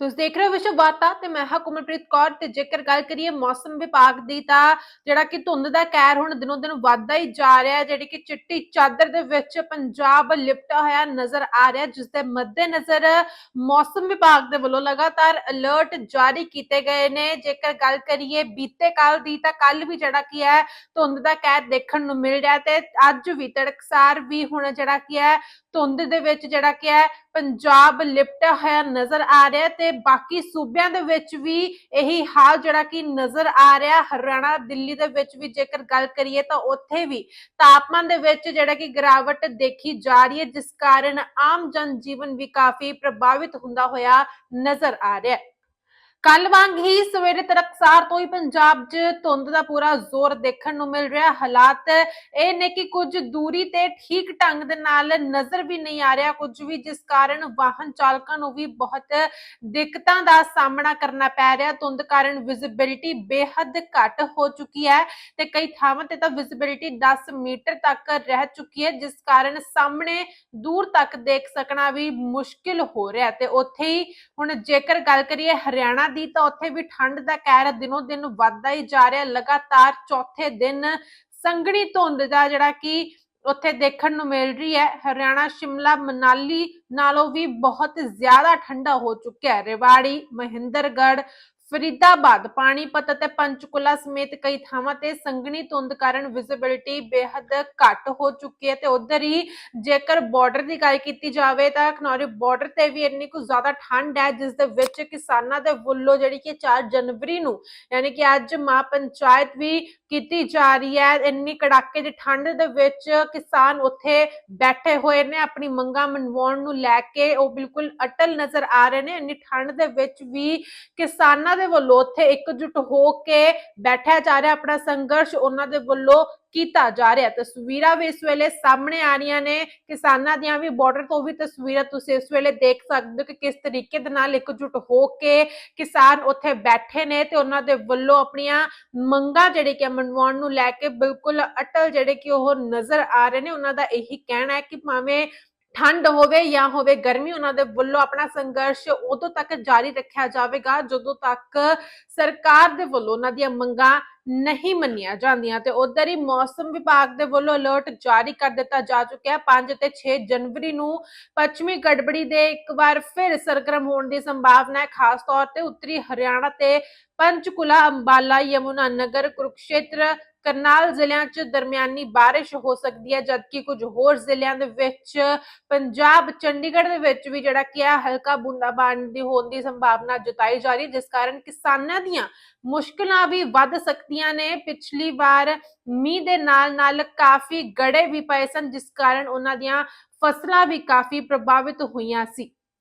ਤੁਸੀਂ ਦੇਖ ਰਹੇ ਹੋ ਵਿਸ਼ਵ ਵਾਰਤਾ ਤੇ ਮੈਂ ਹਾਂ ਕੁਮਲਪ੍ਰੀਤ ਕੌਰ ਤੇ ਜੇਕਰ ਗੱਲ ਕਰੀਏ ਮੌਸਮ ਵਿਭਾਗ ਦੀ ਤਾਂ ਜਿਹੜਾ ਕਿ ਧੁੰਦ ਦਾ ਕਹਿਰ ਹੁਣ ਦਿਨੋਂ ਦਿਨ ਵੱਧਦਾ ਹੀ ਜਾ ਰਿਹਾ ਹੈ, ਜਿਹੜੀ ਕਿ ਚਿੱਟੀ ਚਾਦਰ ਦੇ ਵਿੱਚ ਪੰਜਾਬ ਲਿਪਟਾ ਹੋਇਆ ਨਜ਼ਰ ਆ ਰਿਹਾ ਜਿਸ ਦੇ ਮੱਦੇਨਜ਼ਰ ਮੌਸਮ ਵਿਭਾਗ ਦੇ ਵੱਲੋਂ ਲਗਾਤਾਰ ਅਲਰਟ ਜਾਰੀ ਕੀਤੇ ਗਏ ਨੇ। ਜੇਕਰ ਗੱਲ ਕਰੀਏ ਬੀਤੇ ਕੱਲ ਦੀ ਤਾਂ ਕੱਲ ਵੀ ਜਿਹੜਾ ਕੀ ਹੈ, ਧੁੰਦ ਦਾ ਕਹਿਰ ਦੇਖਣ ਨੂੰ ਮਿਲ ਰਿਹਾ ਤੇ ਅੱਜ ਵੀ ਤੜਕਸਾਰ ਵੀ ਹੁਣ ਜਿਹੜਾ ਕੀ ਹੈ, ਧੁੰਦ ਦੇ ਵਿੱਚ ਜਿਹੜਾ ਕੀ ਹੈ, ਪੰਜਾਬ ਲਿਪਟਿਆ ਹੋਇਆ ਨਜ਼ਰ ਆ ਰਿਹਾ ਤੇ ਬਾਕੀ ਸੂਬਿਆਂ ਦੇ ਵਿੱਚ ਵੀ ਇਹੀ ਹਾਲ ਜਿਹੜਾ ਕਿ ਨਜ਼ਰ ਆ ਰਿਹਾ। ਹਰਿਆਣਾ, ਦਿੱਲੀ ਦੇ ਵਿੱਚ ਵੀ ਜੇਕਰ ਗੱਲ ਕਰੀਏ ਤਾਂ ਉੱਥੇ ਵੀ ਤਾਪਮਾਨ ਦੇ ਵਿੱਚ ਜਿਹੜਾ ਕਿ ਗਿਰਾਵਟ ਦੇਖੀ ਜਾ ਰਹੀ ਹੈ, ਜਿਸ ਕਾਰਨ ਆਮ ਜਨ ਜੀਵਨ ਵੀ ਕਾਫੀ ਪ੍ਰਭਾਵਿਤ ਹੁੰਦਾ ਹੋਇਆ ਨਜ਼ਰ ਆ ਰਿਹਾ ਹੈ। ਕੱਲ ਵਾਂਗ ਹੀ ਸਵੇਰੇ ਤਰਕਸਾਰ ਤੋਂ ਹੀ ਪੰਜਾਬ 'ਚ ਧੁੰਦ ਦਾ ਪੂਰਾ ਜ਼ੋਰ ਦੇਖਣ ਨੂੰ ਮਿਲ ਰਿਹਾ। ਹਾਲਾਤ ਇਹ ਨੇ ਕਿ ਕੁਝ ਦੂਰੀ ਤੇ ਠੀਕ ਢੰਗ ਦੇ ਨਾਲ ਨਜ਼ਰ ਵੀ ਨਹੀਂ ਆ ਰਿਹਾ ਕੁਝ ਵੀ, ਜਿਸ ਕਾਰਨ ਵਾਹਨ ਚਾਲਕਾਂ ਨੂੰ ਵੀ ਬਹੁਤ ਦਿੱਕਤਾਂ ਦਾ ਸਾਹਮਣਾ ਕਰਨਾ ਪੈ ਰਿਹਾ। ਧੁੰਦ ਕਾਰਨ ਵਿਜ਼ਿਬਿਲਟੀ ਬੇਹੱਦ ਘੱਟ ਹੋ ਚੁੱਕੀ ਹੈ ਤੇ ਕਈ ਥਾਵਾਂ ਤੇ ਤਾਂ ਵਿਜ਼ਿਬਿਲਟੀ 10 ਮੀਟਰ ਤੱਕ ਰਹਿ ਚੁੱਕੀ ਹੈ, ਜਿਸ ਕਾਰਨ ਸਾਹਮਣੇ ਦੂਰ ਤੱਕ ਦੇਖ ਸਕਣਾ ਵੀ ਮੁਸ਼ਕਿਲ ਹੋ ਰਿਹਾ ਤੇ ਉੱਥੇ ਹੀ ਹੁਣ ਜੇਕਰ ਗੱਲ ਕਰੀਏ ਹਰਿਆਣਾ ਦੀ ਤਾਂ ਉੱਥੇ ਵੀ ਠੰਡ ਦਾ ਕਹਿਰ ਦਿਨੋਂ ਦਿਨ ਵੱਧਦਾ ਹੀ ਜਾ ਰਿਹਾ। ਲਗਾਤਾਰ ਚੌਥੇ ਦਿਨ ਸੰਘਣੀ ਧੁੰਦ ਦਾ ਜਿਹੜਾ ਕਿ ਉੱਥੇ ਦੇਖਣ ਨੂੰ ਮਿਲ ਰਹੀ ਹੈ। ਹਰਿਆਣਾ, ਸ਼ਿਮਲਾ, ਮਨਾਲੀ ਨਾਲੋਂ ਵੀ ਬਹੁਤ ਜ਼ਿਆਦਾ ਠੰਡਾ ਹੋ ਚੁੱਕਿਆ ਹੈ। ਰੇਵਾੜੀ, ਮਹਿੰਦਰਗੜ੍ਹ ਫਰੀਦਾਬਾਦ ਪਾਣੀਪਤ ਅਤੇ ਪੰਚਕੁਲਾ ਸਮੇਤ ਕਈ ਥਾਵਾਂ ਤੇ ਸੰਘਣੀ ਧੁੰਦ ਕਾਰਨ ਵਿਜ਼ਿਬਿਲਟੀ ਬੇਹੱਦ ਘੱਟ ਹੋ ਚੁੱਕੀ ਹੈ ਤੇ ਉਧਰ ਹੀ ਜੇਕਰ ਬਾਰਡਰ ਦੀ ਗੱਲ ਕੀਤੀ ਜਾਵੇ ਤਾਂ ਖਨੌਰੀ ਬਾਰਡਰ ਤੇ ਵੀ ਇੰਨੀ ਕੁ ਜ਼ਿਆਦਾ ਠੰਡ ਹੈ, ਜਿਸ ਦੇ ਵਿੱਚ ਕਿਸਾਨਾਂ ਦੇ ਵੱਲੋਂ ਜਿਹੜੀ ਕਿ 4 ਜਨਵਰੀ ਨੂੰ ਯਾਨੀ ਕਿ ਅੱਜ ਮਾਂ ਪੰਚਾਇਤ ਵੀ ਕੀਤੀ ਜਾ ਰਹੀ ਹੈ, ਇੰਨੀ ਕੜਾਕੇ ਦੀ ਠੰਡ ਦੇ ਵਿੱਚ ਕਿਸਾਨ ਉੱਥੇ ਬੈਠੇ ਹੋਏ ਨੇ, ਆਪਣੀ ਮੰਗਾਂ ਮਨਵਾਉਣ ਨੂੰ ਲੈ ਕੇ ਉਹ ਬਿਲਕੁਲ ਅਟਲ ਨਜ਼ਰ ਆ ਰਹੇ ਨੇ, ਇੰਨੀ ਠੰਡ ਦੇ ਵਿੱਚ ਵੀ ਕਿਸਾਨਾਂ ਦੇ ਵੱਲੋਂ ਉੱਥੇ ਇਕਜੁੱਟ ਹੋ ਕੇ ਬੈਠਿਆ ਜਾ ਰਿਹਾ ਆਪਣਾ ਸੰਘਰਸ਼ ਉਹਨਾਂ ਦੇ ਵੱਲੋਂ ਕੀਤਾ ਜਾ ਰਿਹਾ। ਤਸਵੀਰਾਂ ਵੀ ਇਸ ਵੇਲੇ ਸਾਹਮਣੇ ਆ ਰਹੀਆਂ ਨੇ। ਕਿਸਾਨਾਂ ਦੀਆਂ ਵੀ ਬਾਰਡਰ ਤੋਂ ਵੀ ਤਸਵੀਰਾਂ ਤੁਸੀਂ ਇਸ ਵੇਲੇ ਦੇਖ ਸਕਦੇ ਹੋ ਕਿ ਕਿਸ ਤਰੀਕੇ ਦੇ ਨਾਲ ਇਕਜੁੱਟ ਹੋ ਕੇ ਕਿਸਾਨ ਉੱਥੇ ਬੈਠੇ ਨੇ ਤੇ ਉਹਨਾਂ ਦੇ ਵੱਲੋਂ ਆਪਣੀਆਂ ਮੰਗਾਂ ਜਿਹੜੇ ਕਿ ਮਨਵਾਉਣ ਨੂੰ ਲੈ ਕੇ ਬਿਲਕੁਲ ਅਟਲ ਜਿਹੜੇ ਕਿ ਉਹ ਨਜ਼ਰ ਆ ਰਹੇ ਨੇ। ਉਹਨਾਂ ਦਾ ਇਹੀ ਕਹਿਣਾ ਹੈ ਕਿ ਭਾਵੇਂ ਠੰਡ ਹੋਵੇ ਜਾਂ ਹੋਵੇ ਗਰਮੀ, ਉਹਨਾਂ ਦੇ ਵੱਲੋਂ ਆਪਣਾ ਸੰਘਰਸ਼ ਉਦੋਂ ਤੱਕ ਜਾਰੀ ਰੱਖਿਆ ਜਾਵੇਗਾ, ਜਦੋਂ ਤੱਕ ਸਰਕਾਰ ਦੇ ਵੱਲੋਂ ਉਹਨਾਂ ਦੀਆਂ ਮੰਗਾਂ ਨਹੀਂ ਮੰਨੀਆਂ ਜਾਂਦੀਆਂ ਤੇ ਉਧਰ ਹੀ ਮੌਸਮ ਵਿਭਾਗ ਦੇ ਵੱਲੋਂ ਅਲਰਟ ਜਾਰੀ ਕਰ ਦਿੱਤਾ ਜਾ ਚੁੱਕਿਆ ਹੈ। 5 ਤੇ 6 ਜਨਵਰੀ ਨੂੰ ਪੱਛਮੀ ਗੜਬੜੀ ਦੇ ਇੱਕ ਵਾਰ ਫਿਰ ਸਰਗਰਮ ਹੋਣ ਦੀ ਸੰਭਾਵਨਾ ਹੈ। ਖਾਸ ਤੌਰ ਤੇ ਉੱਤਰੀ ਹਰਿਆਣਾ ਤੇ ਪੰਚਕੁਲਾ, ਅੰਬਾਲਾ, ਯਮੁਨਾ ਨਗਰ, ਕੁਰੂਕਸ਼ੇਤਰ ਕਰਨਾਲ ਜ਼ਿਲ੍ਹਿਆਂ 'ਚ ਦਰਮਿਆਨੀ ਬਾਰਿਸ਼ ਹੋ ਸਕਦੀ ਹੈ, ਜਦਕਿ ਕੁਝ ਹੋਰ ਜ਼ਿਲ੍ਹਿਆਂ ਦੇ ਵਿੱਚ, ਪੰਜਾਬ, ਚੰਡੀਗੜ੍ਹ ਦੇ ਵਿੱਚ ਵੀ ਜਿਹੜਾ ਕੀ ਹੈ ਹਲਕਾ ਬੂੰਦਾਬਾਂਦੀ ਹੋਣ ਦੀ ਸੰਭਾਵਨਾ ਜਤਾਈ ਜਾ ਰਹੀ ਹੈ, ਜਿਸ ਕਾਰਨ ਕਿਸਾਨਾਂ ਦੀਆਂ ਮੁਸ਼ਕਲਾਂ ਵੀ ਵੱਧ ਸਕਦੀਆਂ ਨੇ। ਪਿਛਲੀ ਵਾਰ ਮੀਂਹ ਦੇ ਨਾਲ ਨਾਲ ਕਾਫੀ ਗੜੇ ਵੀ ਪਏ ਸਨ, ਜਿਸ ਕਾਰਨ ਉਹਨਾਂ ਦੀਆਂ ਫਸਲਾਂ ਵੀ ਕਾਫੀ ਪ੍ਰਭਾਵਿਤ ਹੋਈਆਂ ਸੀ।